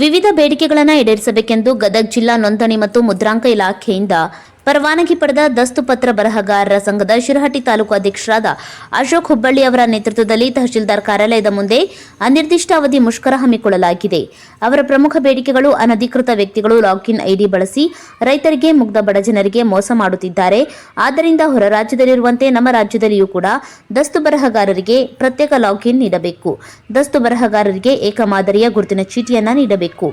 ವಿವಿಧ ಬೇಡಿಕೆಗಳನ್ನು ಈಡೇರಿಸಬೇಕೆಂದು ಗದಗ ಜಿಲ್ಲಾ ನೋಂದಣಿ ಮತ್ತು ಮುದ್ರಾಂಕ ಇಲಾಖೆಯಿಂದ ಪರವಾನಗಿ ಪಡೆದ ದಸ್ತು ಪತ್ರ ಬರಹಗಾರರ ಸಂಘದ ಶಿರಹಟ್ಟಿ ತಾಲೂಕು ಅಧ್ಯಕ್ಷರಾದ ಅಶೋಕ್ ಹುಬ್ಬಳ್ಳಿ ಅವರ ನೇತೃತ್ವದಲ್ಲಿ ತಹಶೀಲ್ದಾರ್ ಕಾರ್ಯಾಲಯದ ಮುಂದೆ ಅನಿರ್ದಿಷ್ಟ ಅವಧಿ ಮುಷ್ಕರ ಹಮ್ಮಿಕೊಳ್ಳಲಾಗಿದೆ. ಅವರ ಪ್ರಮುಖ ಬೇಡಿಕೆಗಳು ಅನಧಿಕೃತ ವ್ಯಕ್ತಿಗಳು ಲಾಗಿನ್ ಐಡಿ ಬಳಸಿ ರೈತರಿಗೆ ಮುಗ್ಧ ಬಡ ಜನರಿಗೆ ಮೋಸ ಮಾಡುತ್ತಿದ್ದಾರೆ. ಆದ್ದರಿಂದ ಹೊರ ರಾಜ್ಯದಲ್ಲಿರುವಂತೆ ನಮ್ಮ ರಾಜ್ಯದಲ್ಲಿಯೂ ಕೂಡ ದಸ್ತು ಬರಹಗಾರರಿಗೆ ಪ್ರತ್ಯೇಕ ಲಾಗಿನ್ ನೀಡಬೇಕು. ದಸ್ತು ಬರಹಗಾರರಿಗೆ ಏಕಮಾದರಿಯ ಗುರುತಿನ ಚೀಟಿಯನ್ನ ನೀಡಬೇಕು.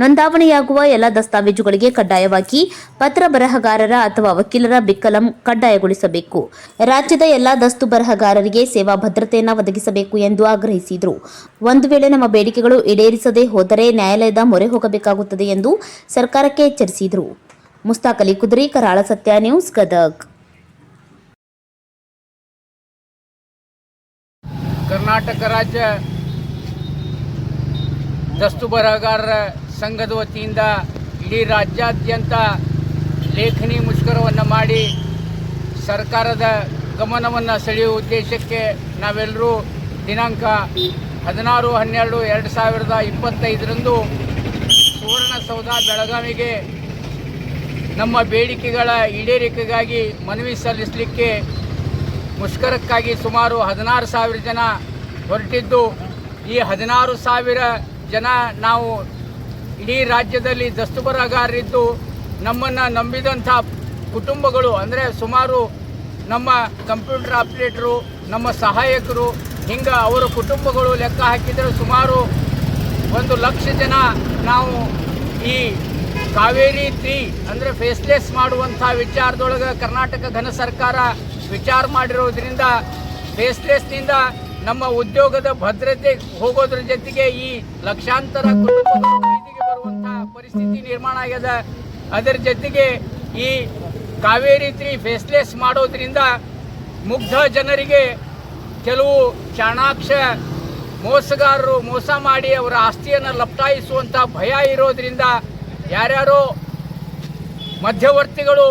ನೋಂದಾವಣೆಯಾಗುವ ಎಲ್ಲ ದಸ್ತಾವೇಜುಗಳಿಗೆ ಕಡ್ಡಾಯವಾಗಿ ಪತ್ರ ಬರಹಗಾರರ ಅಥವಾ ವಕೀಲರ ಬಿಕ್ಕಲಂ ಕಡ್ಡಾಯಗೊಳಿಸಬೇಕು. ರಾಜ್ಯದ ಎಲ್ಲ ದಸ್ತು ಬರಹಗಾರರಿಗೆ ಸೇವಾ ಭದ್ರತೆಯನ್ನು ಒದಗಿಸಬೇಕು ಎಂದು ಆಗ್ರಹಿಸಿದರು. ಒಂದು ವೇಳೆ ನಮ್ಮ ಬೇಡಿಕೆಗಳು ಈಡೇರಿಸದೆ ಹೋದರೆ ನ್ಯಾಯಾಲಯದ ಮೊರೆ ಹೋಗಬೇಕಾಗುತ್ತದೆ ಎಂದು ಸರ್ಕಾರಕ್ಕೆ ಎಚ್ಚರಿಸಿದರು. ಮುಸ್ತಾಕ್ ಅಲಿ ಕುದ್ರಿ, ಕರಾಳ ಸತ್ಯ ನ್ಯೂಸ್, ಗದಗ್. ಕರ್ನಾಟಕ ರಾಜ್ಯ ದಸ್ತು ಬರಹಗಾರರ ಸಂಘದ ವತಿಯಿಂದ ಇಡೀ ರಾಜ್ಯಾದ್ಯಂತ ಲೇಖನಿ ಮುಷ್ಕರವನ್ನು ಮಾಡಿ ಸರ್ಕಾರದ ಗಮನವನ್ನು ಸೆಳೆಯುವ ಉದ್ದೇಶಕ್ಕೆ ನಾವೆಲ್ಲರೂ ದಿನಾಂಕ ಹದಿನಾರು, ಹನ್ನೆರಡು, ಎರಡು ಸಾವಿರದ ಇಪ್ಪತ್ತೈದರಂದು ಸುವರ್ಣಸೌಧ ಬೆಳಗಾವಿಗೆ ನಮ್ಮ ಬೇಡಿಕೆಗಳ ಈಡೇರಿಕೆಗಾಗಿ ಮನವಿ ಸಲ್ಲಿಸಲಿಕ್ಕೆ ಮುಷ್ಕರಕ್ಕಾಗಿ ಸುಮಾರು ಹದಿನಾರು ಸಾವಿರ ಜನ ಹೊರಟಿದ್ದು, ಈ ಹದಿನಾರು ಸಾವಿರ ಜನ ನಾವು ಇಡೀ ರಾಜ್ಯದಲ್ಲಿ ದಸ್ತು ಬರಹಗಾರರಿದ್ದು ನಮ್ಮನ್ನು ನಂಬಿದಂಥ ಕುಟುಂಬಗಳು, ಅಂದರೆ ಸುಮಾರು ನಮ್ಮ ಕಂಪ್ಯೂಟರ್ ಆಪ್ರೇಟ್ರು, ನಮ್ಮ ಸಹಾಯಕರು, ಹಿಂಗೆ ಅವರ ಕುಟುಂಬಗಳು ಲೆಕ್ಕ ಹಾಕಿದರೆ ಸುಮಾರು ಒಂದು ಲಕ್ಷ ಜನ ನಾವು ಈ ಕಾವೇರಿ ತ್ರೀ, ಅಂದರೆ ಫೇಸ್ಲೆಸ್ ಮಾಡುವಂಥ ವಿಚಾರದೊಳಗೆ ಕರ್ನಾಟಕ ಘನ ಸರ್ಕಾರ ವಿಚಾರ ಮಾಡಿರೋದ್ರಿಂದ ಫೇಸ್ಲೆಸ್ನಿಂದ ನಮ್ಮ ಉದ್ಯೋಗದ ಭದ್ರತೆ ಹೋಗೋದ್ರ ಜೊತೆಗೆ ಈ ಲಕ್ಷಾಂತರ ಬರುವಂಥ ಪರಿಸ್ಥಿತಿ ನಿರ್ಮಾಣ ಆಗ್ಯದ ಅದರ ಜೊತೆಗೆ ಈ ಕಾವೇರಿ ತ್ರೀ ಫೇಸ್ಲೆಸ್ ಮಾಡೋದ್ರಿಂದ ಮುಗ್ಧ ಜನರಿಗೆ ಕೆಲವು ಚಾಣಾಕ್ಷ ಮೋಸಗಾರರು ಮೋಸ ಮಾಡಿ ಅವರ ಆಸ್ತಿಯನ್ನು ಲಪ್ಟಾಯಿಸುವಂಥ ಭಯ ಇರೋದ್ರಿಂದ ಯಾರ್ಯಾರೋ ಮಧ್ಯವರ್ತಿಗಳು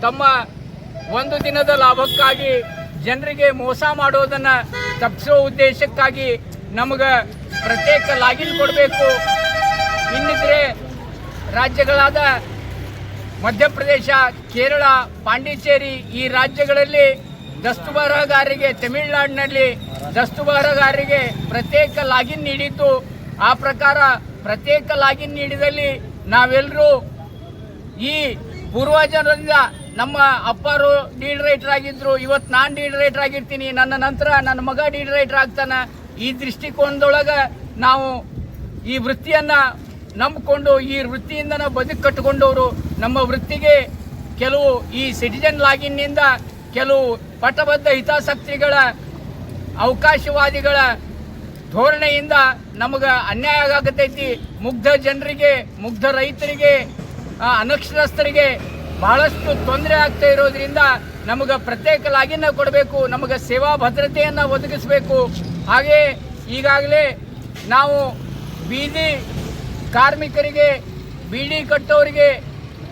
ತಮ್ಮ ಒಂದು ದಿನದ ಲಾಭಕ್ಕಾಗಿ ಜನರಿಗೆ ಮೋಸ ಮಾಡೋದನ್ನು ತಪ್ಪಿಸೋ ಉದ್ದೇಶಕ್ಕಾಗಿ ನಮಗೆ ಪ್ರತ್ಯೇಕ ಲಾಗಿನ್ ಕೊಡಬೇಕು. ಇನ್ನಿದ್ರೆ ರಾಜ್ಯಗಳಾದ ಮಧ್ಯಪ್ರದೇಶ, ಕೇರಳ, ಪಾಂಡಿಚೇರಿ ಈ ರಾಜ್ಯಗಳಲ್ಲಿ ದಸ್ತು ಬರಹಗಾರರಿಗೆ ತಮಿಳುನಾಡಿನಲ್ಲಿ ದಸ್ತು ಬರಹಗಾರರಿಗೆ ಪ್ರತ್ಯೇಕ ಲಾಗಿನ್ ನೀಡಿದ್ದು, ಆ ಪ್ರಕಾರ ಪ್ರತ್ಯೇಕ ಲಾಗಿನ್ ನೀಡಿದಲ್ಲಿ ನಾವೆಲ್ಲರೂ ಈ ಪೂರ್ವಜರಿಂದ ನಮ್ಮ ಅಪ್ಪರು ಡೀಡ್ ರೈಟರ್ ಆಗಿದ್ರು ಇವತ್ತು ನಾನು ಡೀಡ್ ರೈಟರ್ ಆಗಿರ್ತೀನಿ, ನನ್ನ ನಂತರ ನನ್ನ ಮಗ ಡೀಡ್ ರೈಟರ್ ಆಗ್ತಾನೆ, ಈ ದೃಷ್ಟಿಕೋನದೊಳಗೆ ನಾವು ಈ ವೃತ್ತಿಯನ್ನು ನಂಬಿಕೊಂಡು ಈ ವೃತ್ತಿಯಿಂದ ನಾವು ಬದುಕು ಕಟ್ಟಿಕೊಂಡವರು ನಮ್ಮ ವೃತ್ತಿಗೆ ಕೆಲವು ಈ ಸಿಟಿಜನ್ ಲಾಗಿನ್ನಿಂದ ಕೆಲವು ಪಟಬದ್ಧ ಹಿತಾಸಕ್ತಿಗಳ ಅವಕಾಶವಾದಿಗಳ ಧೋರಣೆಯಿಂದ ನಮಗೆ ಅನ್ಯಾಯ ಆಗತೈತಿ. ಮುಗ್ಧ ಜನರಿಗೆ, ಮುಗ್ಧ ರೈತರಿಗೆ ಅನಕ್ಷರಸ್ಥರಿಗೆ ಬಹಳಷ್ಟು ತೊಂದರೆ ಆಗ್ತಾ ಇರೋದ್ರಿಂದ ನಮಗೆ ಪ್ರತ್ಯೇಕ ಲಾಗಿನ್ನ ಕೊಡಬೇಕು, ನಮಗೆ ಸೇವಾ ಭದ್ರತೆಯನ್ನು ಒದಗಿಸಬೇಕು. ಹಾಗೆ ಈಗಾಗಲೇ ನಾವು ಬೀದಿ ಕಾರ್ಮಿಕರಿಗೆ ಬಿಡಿ ಕಟ್ಟೋರಿಗೆ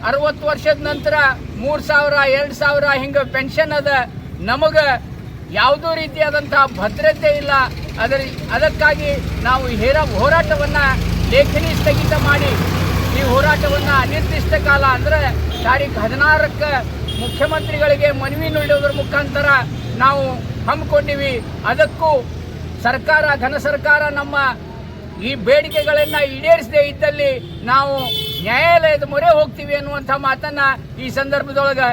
ಅರವತ್ತು ವರ್ಷದ ನಂತರ ಮೂರು ಸಾವಿರ, ಎರಡು ಸಾವಿರ ಹಿಂಗೆ ಪೆನ್ಷನ್ ಅದ. ನಮಗೆ ಯಾವುದೂ ರೀತಿಯಾದಂಥ ಭದ್ರತೆ ಇಲ್ಲ. ಅದರ ಅದಕ್ಕಾಗಿ ನಾವು ಹೇರ ಹೋರಾಟವನ್ನು ಲೇಖನಿ ಸ್ಥಗಿತ ಮಾಡಿ ಈ ಹೋರಾಟವನ್ನು ಅನಿರ್ದಿಷ್ಟ ಕಾಲ ಅಂದರೆ ತಾರೀಖು ಹದಿನಾರಕ್ಕೆ ಮುಖ್ಯಮಂತ್ರಿಗಳಿಗೆ ಮನವಿ ನೀಡೋದ್ರ ಮುಖಾಂತರ ನಾವು ಹಮ್ಮಿಕೊಂಡಿವಿ. ಅದಕ್ಕೂ ಸರ್ಕಾರ, ಘನ ಸರ್ಕಾರ ನಮ್ಮ ಈ ಬೇಡಿಕೆಗಳನ್ನು ಈಡೇರಿಸದೇ ಇದ್ದಲ್ಲಿ ನಾವು ನ್ಯಾಯಾಲಯದ ಮೊರೆ ಹೋಗ್ತೀವಿ ಅನ್ನುವಂಥ ಮಾತನ್ನ ಈ ಸಂದರ್ಭದೊಳಗೆ